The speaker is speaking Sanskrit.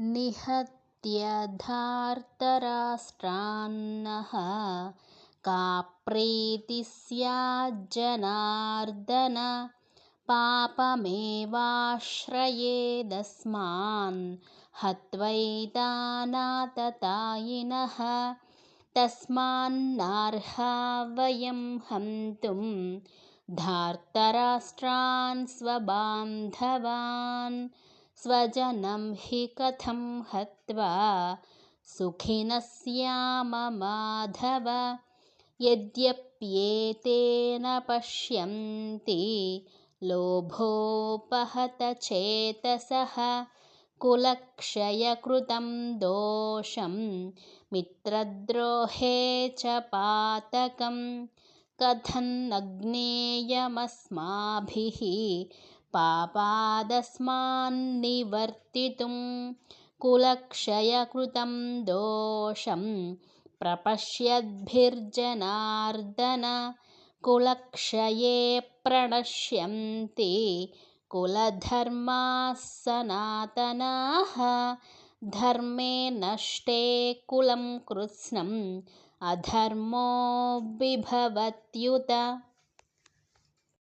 निहत्यधार्तराष्ट्रान्नः का प्रीति स्याज्जनार्दन पापमेवाश्रयेदस्मान् हत्वैतानाततायिनः तस्मान्नार्हा वयं हन्तुं धार्तराष्ट्रान् स्वबान्धवान् स्वजनं हि कथं हत्वा सुखिनः स्याम माधव यद्यप्येतेन पश्यन्ति लोभोपहतचेतसः कुलक्षयकृतं दोषं मित्रद्रोहे च पातकं कथन्नज्ञेयमस्माभिः पापादस्मान्निवर्तितुं कुलक्षयकृतं दोषं प्रपश्यद्भिर्जनार्दन कुलक्षये प्रणश्यन्ति कुलधर्माः सनातनाः। धर्मे नष्टे कुलं कृत्स्नम् अधर्मो बिभवत्युत